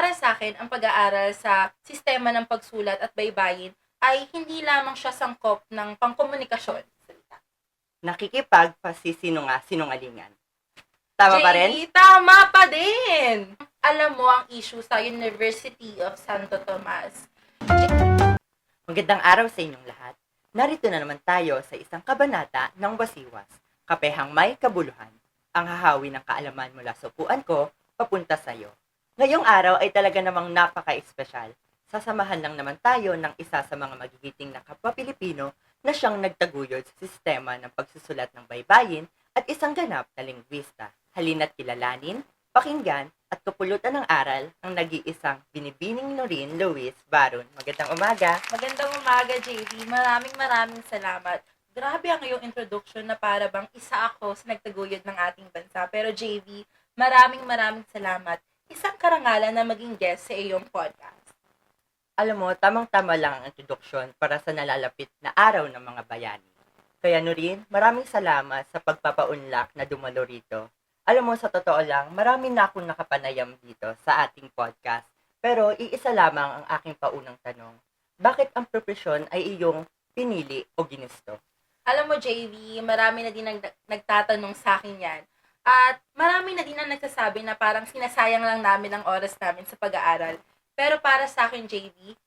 Para sa akin, ang pag-aaral sa sistema ng pagsulat at baybayin ay hindi lamang siya sangkop ng pangkomunikasyon. Nakikipagpasisinunga sinungalingan. Tama ba rin? JD, tama pa din! Alam mo ang issue sa University of Santo Tomas. Magandang araw sa inyong lahat. Narito na naman tayo sa isang kabanata ng Wasiwas, Kapehang May Kabuluhan, ang hahawi ng kaalaman mula sa upuan ko. Ngayong araw ay talaga namang napaka-espesyal. Sasamahan lang naman tayo ng isa sa mga magigiting na kapwa Pilipino na siyang nagtaguyod sa sistema ng pagsusulat ng baybayin at isang ganap na lingwista. Halina't kilalanin, pakinggan, at kapulutan ng aral ang nag-iisang binibining Norin Luis Baron. Magandang umaga! Magandang umaga, JD. Maraming maraming salamat. Grabe ang iyong introduction na para bang isa ako sa nagtaguyod ng ating bansa. Pero JV, maraming maraming salamat. Isang karangalan na maging guest sa iyong podcast. Alam mo, tamang-tama lang ang introduction para sa nalalapit na araw ng mga bayani. Kaya Norin, maraming salamat sa pagpapaunlak na dumalo rito. Alam mo, sa totoo lang, marami na akong nakapanayam dito sa ating podcast. Pero iisa lamang ang aking paunang tanong. Bakit ang profesyon ay iyong pinili o ginusto? Alam mo, JV, marami na din nag- nagtatanong sa akin yan. At marami na din ang nagsasabi na parang sinasayang lang namin ang oras namin sa pag-aaral. Pero para sa akin, JV,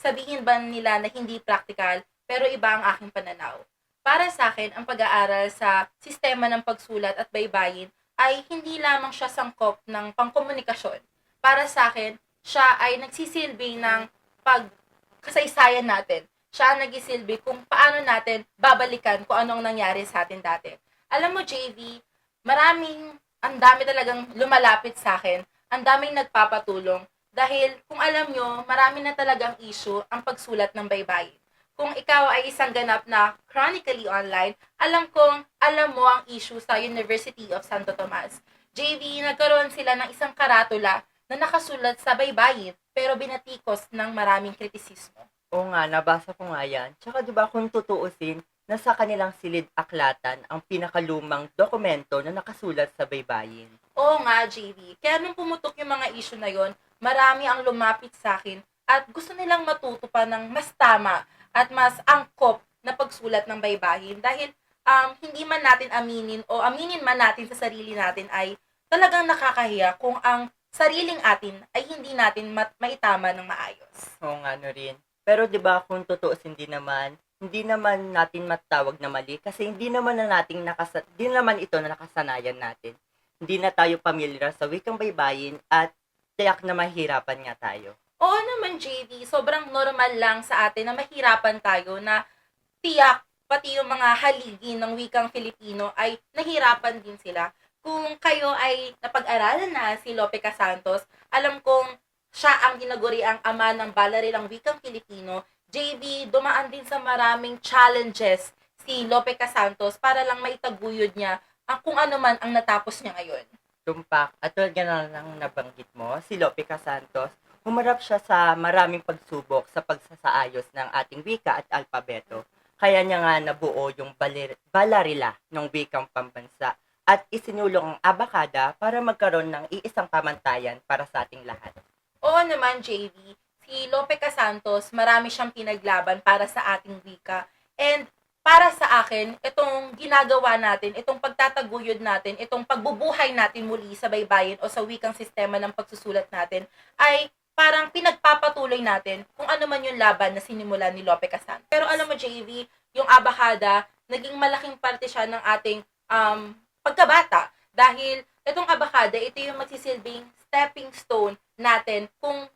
sabihin ba nila na hindi practical, pero iba ang aking pananaw. Para sa akin, ang pag-aaral sa sistema ng pagsulat at baybayin ay hindi lamang siya sangkop ng pangkomunikasyon. Para sa akin, siya ay nagsisilbi ng pagkasaysayan natin. Siya ang nagisilbi kung paano natin babalikan kung anong nangyari sa atin dati. Alam mo, JV, maraming, ang dami talagang lumalapit sa akin, ang daming nagpapatulong, dahil kung alam nyo, marami na talagang issue ang pagsulat ng baybayin. Kung ikaw ay isang ganap na chronically online, alam kong alam mo ang issue sa University of Santo Tomas. JV, nagkaroon sila ng isang karatula na nakasulat sa baybayin pero binatikos ng maraming kritisismo. Oo nga, nabasa ko nga yan. Tsaka di ba kung tutuusin, nasa kanilang silid aklatan ang pinakalumang dokumento na nakasulat sa baybayin. Oo nga, JV. Kaya nung pumutok yung mga issue na yon, marami ang lumapit sa akin at gusto nilang matuto pa ng mas tama at mas angkop na pagsulat ng baybayin dahil um, hindi man natin aminin o aminin man natin sa sarili natin ay talagang nakakahiya kung ang sariling atin ay hindi natin mat- maitama ng maayos. Oo nga, no rin. Pero 'di ba kung tutuusin din naman, hindi naman natin matawag na mali kasi hindi naman na nating nakasa hindi naman ito na nakasanayan natin. Hindi na tayo pamilyar sa wikang baybayin at tiyak na mahirapan nga tayo. Oo naman, JD. Sobrang normal lang sa atin na mahirapan tayo na tiyak pati yung mga haligi ng wikang Filipino ay nahirapan din sila. Kung kayo ay napag-aralan na si Lope Casantos, alam kong siya ang ginaguri ang ama ng balarilang wikang Filipino. JB, dumaan din sa maraming challenges si Lope Casantos para lang maitaguyod niya ang kung ano man ang natapos niya ngayon. Tumpak, at tulad nga na lang nabanggit mo, si Lope Casantos, humarap siya sa maraming pagsubok sa pagsasaayos ng ating wika at alpabeto. Kaya niya nga nabuo yung balir- balarila ng wikang pambansa at isinulong ang abakada para magkaroon ng iisang pamantayan para sa ating lahat. Oo naman, JV. Si Lope Casantos, marami siyang pinaglaban para sa ating wika. And para sa akin, itong ginagawa natin, itong pagtataguyod natin, itong pagbubuhay natin muli sa baybayin o sa wikang sistema ng pagsusulat natin, ay parang pinagpapatuloy natin kung ano man yung laban na sinimula ni Lope Casantos. Pero alam mo, JV, yung abakada, naging malaking parte siya ng ating um, pagkabata. Dahil itong abakada, ito yung magsisilbing stepping stone natin kung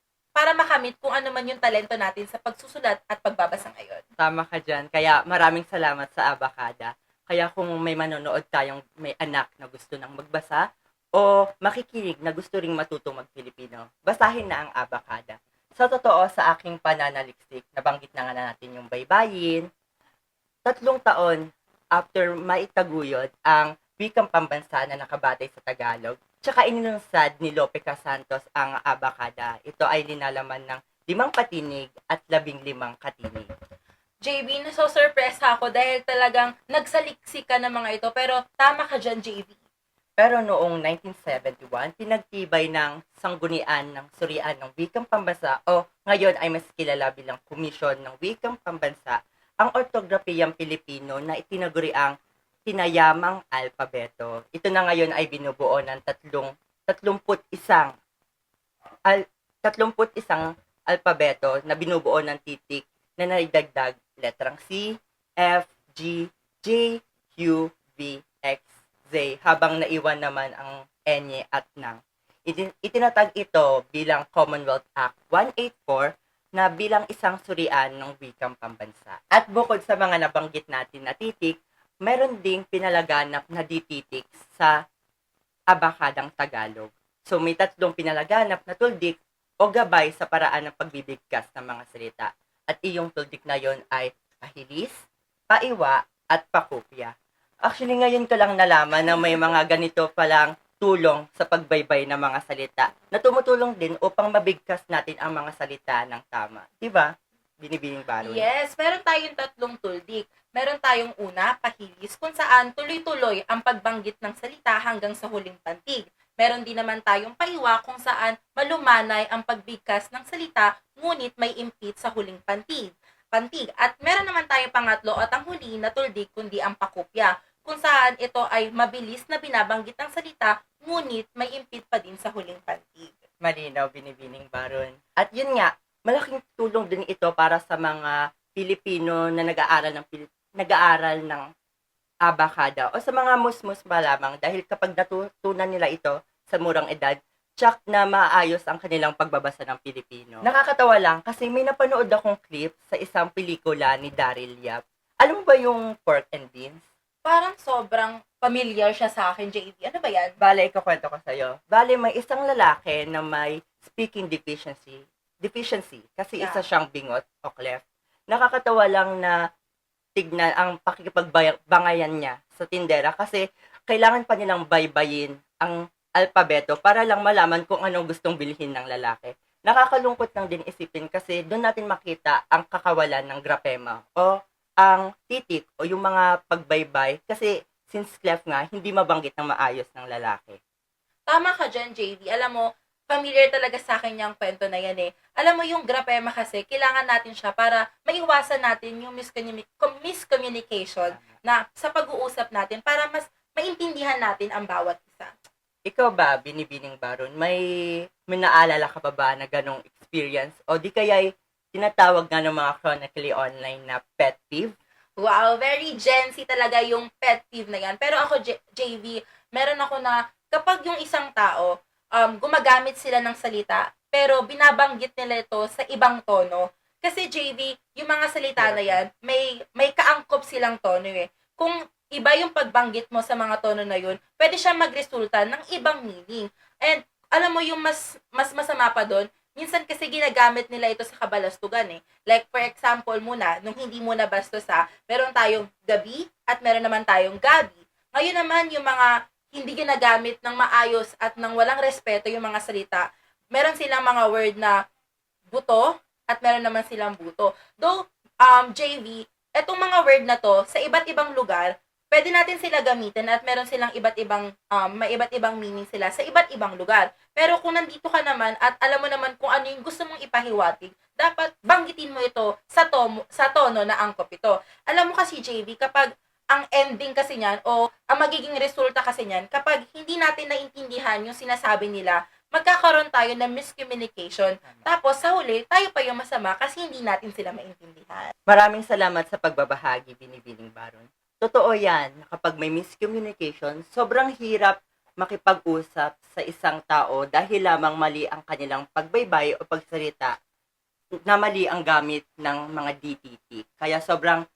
para makamit kung ano man yung talento natin sa pagsusulat at pagbabasa ngayon. Tama ka dyan. Kaya maraming salamat sa abakada. Kaya kung may manonood tayong may anak na gusto nang magbasa o makikinig na gusto ring matutong mag-Filipino, basahin na ang abakada. Sa totoo, sa aking pananaliksik, nabanggit na nga na natin yung baybayin. Tatlong taon after maitaguyod ang wikang pambansa na nakabatay sa Tagalog, tsaka inilunsad ni Lope Casantos ang abakada. Ito ay linalaman ng limang patinig at labing limang katinig. JB, naso-surpresa ako dahil talagang nagsaliksik ka ng mga ito. Pero tama ka dyan, JB. Pero noong 1971, pinagtibay ng sanggunian ng surian ng wikang pambansa o ngayon ay mas kilala bilang Komisyon ng Wikang Pambansa ang ortografiyang Pilipino na itinaguri ang tinayamang alpabeto. Ito na ngayon ay binubuo ng tatlong, tatlumput isang al, tatlumput isang alpabeto na binubuo ng titik na naidagdag letrang C, F, G, J, Q, V, X, Z habang naiwan naman ang N at NANG. Itin- itinatag ito bilang Commonwealth Act 184 na bilang isang surian ng wikang pambansa. At bukod sa mga nabanggit natin na titik, meron ding pinalaganap na dititik sa abakadang Tagalog. So may tatlong pinalaganap na tuldik o gabay sa paraan ng pagbibigkas ng mga salita. At iyong tuldik na yon ay pahilis, paiwa, at pakupya. Actually, ngayon ko lang nalaman na may mga ganito palang tulong sa pagbaybay ng mga salita na tumutulong din upang mabigkas natin ang mga salita ng tama. Diba? Binibining baron. Yes, meron tayong tatlong tuldik. Meron tayong una, pahilis, kung saan tuloy-tuloy ang pagbanggit ng salita hanggang sa huling pantig. Meron din naman tayong paiwa kung saan malumanay ang pagbigkas ng salita, ngunit may impit sa huling pantig. Pantig. At meron naman tayong pangatlo at ang huli na tuldik kundi ang pakopya, kung saan ito ay mabilis na binabanggit ang salita, ngunit may impit pa din sa huling pantig. malinaw binibining baron. At yun nga, malaking tulong din ito para sa mga Pilipino na nag-aaral ng nag-aaral ng abakada o sa mga musmus pa lamang dahil kapag natutunan nila ito sa murang edad, tsak na maayos ang kanilang pagbabasa ng Pilipino. Nakakatawa lang kasi may napanood akong clip sa isang pelikula ni Daryl Yap. Alam mo ba yung Pork and Beans? Parang sobrang familiar siya sa akin, JV. Ano ba yan? Bale, ikakwento ko sa'yo. Bale, may isang lalaki na may speaking deficiency. Deficiency. Kasi Yeah. isa siyang bingot o cleft. Nakakatawa lang na tignan ang pakikipagbangayan niya sa tindera kasi kailangan pa nilang baybayin ang alpabeto para lang malaman kung anong gustong bilhin ng lalaki. Nakakalungkot lang din isipin kasi doon natin makita ang kakawalan ng grapema o ang titik o yung mga pagbaybay kasi since cleft nga, hindi mabanggit ng maayos ng lalaki. Tama ka dyan, JV. Alam mo, familiar talaga sa akin yung kwento na yan eh. Alam mo, yung grapema kasi, kailangan natin siya para maiwasan natin yung miscommuni- com- miscommunication na sa pag-uusap natin para mas maintindihan natin ang bawat isa. Ikaw ba, binibining baron, may, may naalala ka pa ba na ganong experience? O di kaya tinatawag nga ng mga chronically online na pet peeve? Wow, very Gen Z talaga yung pet peeve na yan. Pero ako, J- JV, meron ako na kapag yung isang tao, um, gumagamit sila ng salita, pero binabanggit nila ito sa ibang tono. Kasi JV, yung mga salita na yan, may, may kaangkop silang tono eh. Kung iba yung pagbanggit mo sa mga tono na yun, pwede siya magresulta ng ibang meaning. And alam mo yung mas mas masama pa doon, minsan kasi ginagamit nila ito sa kabalastugan eh. Like for example muna, nung hindi muna bastos ha, meron tayong gabi at meron naman tayong gabi. Ngayon naman yung mga hindi ginagamit ng maayos at ng walang respeto yung mga salita, meron silang mga word na buto at meron naman silang buto. Though, um, JV, etong mga word na to, sa iba't ibang lugar, pwede natin sila gamitin at meron silang iba't ibang, um, may iba't ibang meaning sila sa iba't ibang lugar. Pero kung nandito ka naman at alam mo naman kung ano yung gusto mong ipahiwatig, dapat banggitin mo ito sa, tomo, sa tono na angkop ito. Alam mo kasi, JV, kapag ang ending kasi niyan o ang magiging resulta kasi niyan, kapag hindi natin naintindihan yung sinasabi nila, magkakaroon tayo ng miscommunication. Tapos sa huli, tayo pa yung masama kasi hindi natin sila maintindihan. Maraming salamat sa pagbabahagi, binibining baron. Totoo yan, kapag may miscommunication, sobrang hirap makipag-usap sa isang tao dahil lamang mali ang kanilang pagbaybay o pagsalita na mali ang gamit ng mga DTT. Kaya sobrang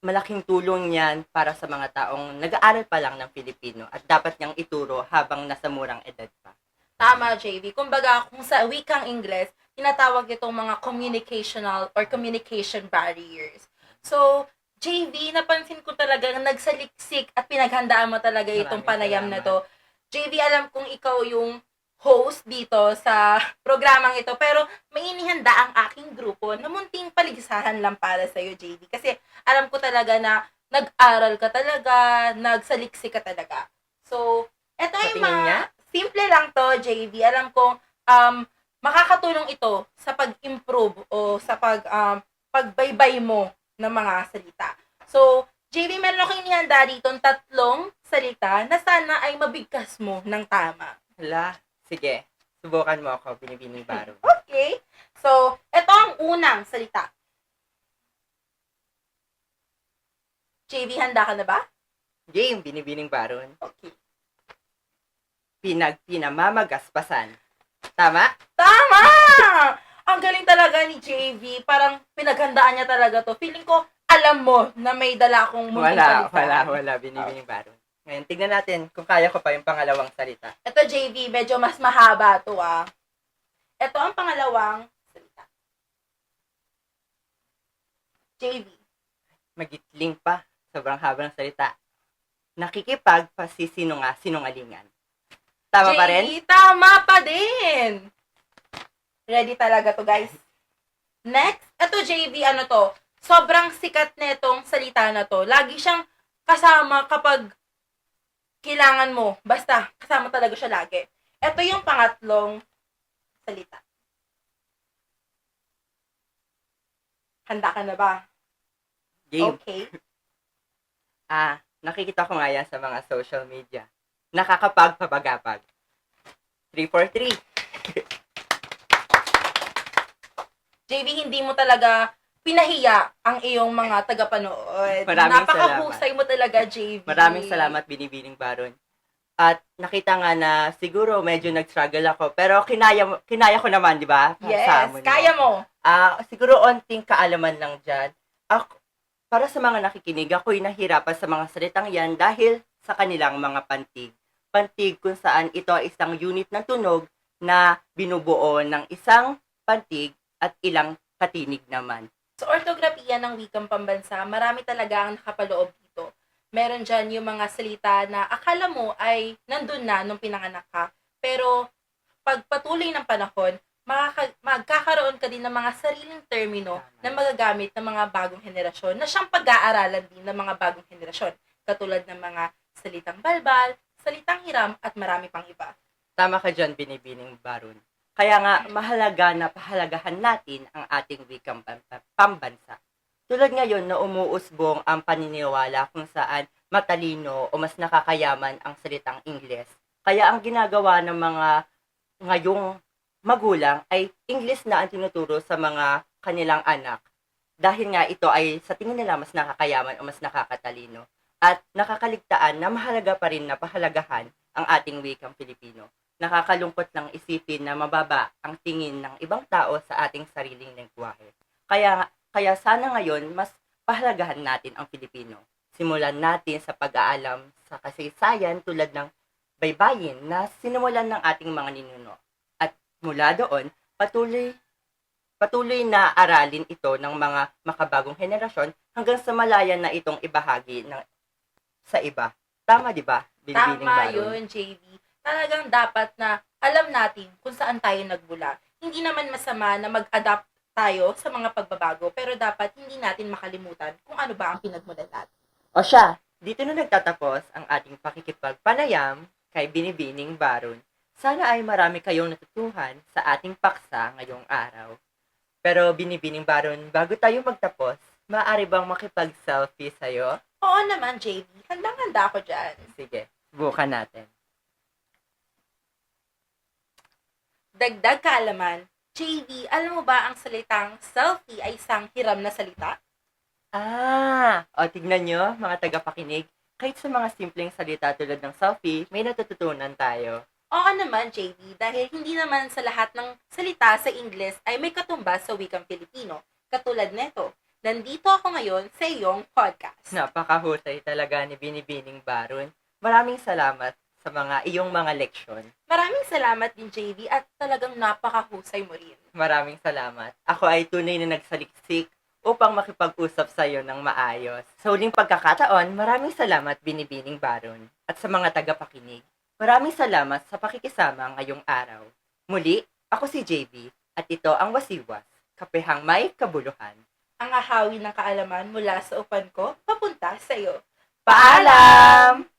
malaking tulong yan para sa mga taong nag-aaral pa lang ng Filipino at dapat niyang ituro habang nasa murang edad pa. Tama, JV. Kumbaga, kung sa wikang Ingles, tinatawag itong mga communicational or communication barriers. So, JV, napansin ko talaga na nagsaliksik at pinaghandaan mo talaga itong Maraming panayam na to. JV, alam kong ikaw yung host dito sa programang ito, pero may inihanda ang aking grupo na munting paligisahan lang para sa'yo, JV. Kasi alam ko talaga na nag-aral ka talaga, nagsaliksik ka talaga. So, Sa ay mga, niya? simple lang to, JV. Alam ko, um, makakatulong ito sa pag-improve o sa pag, um, pagbaybay mo ng mga salita. So, JV, meron ako inihanda dito ng tatlong salita na sana ay mabigkas mo ng tama. Hala, sige. Subukan mo ako, binibining baron. Okay? So, ito ang unang salita. JV, handa ka na ba? Game, binibining baron. Okay. Pinagpinamamagaspasan. Tama? Tama! Ang galing talaga ni JV. Parang pinaghandaan niya talaga to. Feeling ko, alam mo na may dala akong munting Wala, salita. wala, wala. Binibining baron. Ngayon, tignan natin kung kaya ko pa yung pangalawang salita. Ito, JV, medyo mas mahaba to ah. Ito ang pangalawang salita. JV. Magitling pa. Sobrang haba ng salita. Nakikipag pasisinunga, sinungalingan. Tama pa rin? Tama pa din! Ready talaga to, guys. Next, ito JV, ano to? Sobrang sikat netong salita na to. Lagi siyang kasama kapag kailangan mo. Basta, kasama talaga siya lagi. Ito yung pangatlong salita. Handa ka na ba? Game. Okay. Ah, nakikita ko nga yan sa mga social media. Nakakapagpapagapag. 343. JV, hindi mo talaga pinahiya ang iyong mga tagapanood. Maraming Napakahusay mo talaga, JV. Maraming salamat, Binibining Baron. At nakita nga na siguro medyo nag-struggle ako. Pero kinaya, mo- kinaya ko naman, di ba? Yes, kaya mo. Ah, siguro onting kaalaman lang dyan. Ako, para sa mga nakikinig, ako'y nahirapan sa mga salitang yan dahil sa kanilang mga pantig. Pantig kung saan ito ay isang unit ng tunog na binubuo ng isang pantig at ilang katinig naman. Sa ortografiya ng wikang pambansa, marami talaga ang nakapaloob dito. Meron dyan yung mga salita na akala mo ay nandun na nung pinanganak ka. Pero pag patuloy ng panahon, makaka- magkakaroon ka din ng mga sariling termino na magagamit ng mga bagong henerasyon na siyang pag-aaralan din ng mga bagong henerasyon. Katulad ng mga salitang balbal, salitang hiram, at marami pang iba. Tama ka dyan, Binibining Baron. Kaya nga, mahalaga na pahalagahan natin ang ating wikang pam- pambansa. Tulad ngayon na umuusbong ang paniniwala kung saan matalino o mas nakakayaman ang salitang Ingles. Kaya ang ginagawa ng mga ngayong magulang ay English na ang tinuturo sa mga kanilang anak. Dahil nga ito ay sa tingin nila mas nakakayaman o mas nakakatalino. At nakakaligtaan na mahalaga pa rin na pahalagahan ang ating wikang Pilipino nakakalungkot lang isipin na mababa ang tingin ng ibang tao sa ating sariling lengguwahe. Kaya, kaya sana ngayon, mas pahalagahan natin ang Pilipino. Simulan natin sa pag-aalam sa kasaysayan tulad ng baybayin na sinimulan ng ating mga ninuno. Mula doon, patuloy patuloy na aralin ito ng mga makabagong henerasyon hanggang sa malaya na itong ibahagi ng, sa iba. Tama, di ba? Tama yun, JV. Talagang dapat na alam natin kung saan tayo nagmula. Hindi naman masama na mag-adapt tayo sa mga pagbabago, pero dapat hindi natin makalimutan kung ano ba ang pinagmulan natin. O siya, dito na nagtatapos ang ating pakikipagpanayam kay Binibining Baron. Sana ay marami kayong natutuhan sa ating paksa ngayong araw. Pero Binibining Baron, bago tayo magtapos, maaari bang makipag-selfie sa'yo? Oo naman, JV. Handang-handa ako dyan. Sige, subukan natin. Dagdag kaalaman, JV, alam mo ba ang salitang selfie ay isang hiram na salita? Ah, o tignan nyo, mga tagapakinig, kahit sa mga simpleng salita tulad ng selfie, may natututunan tayo. Oo naman, JV, dahil hindi naman sa lahat ng salita sa Ingles ay may katumbas sa wikang Pilipino. Katulad neto, nandito ako ngayon sa iyong podcast. Napakahusay talaga ni Binibining Baron. Maraming salamat sa mga iyong mga leksyon. Maraming salamat din, JV, at talagang napakahusay mo rin. Maraming salamat. Ako ay tunay na nagsaliksik upang makipag-usap sa iyo ng maayos. Sa huling pagkakataon, maraming salamat Binibining Baron. At sa mga tagapakinig, maraming salamat sa pakikisama ngayong araw. Muli, ako si JB at ito ang Wasiwas, kapehang may kabuluhan. Ang ahawi ng kaalaman mula sa upan ko, papunta sa iyo. Paalam!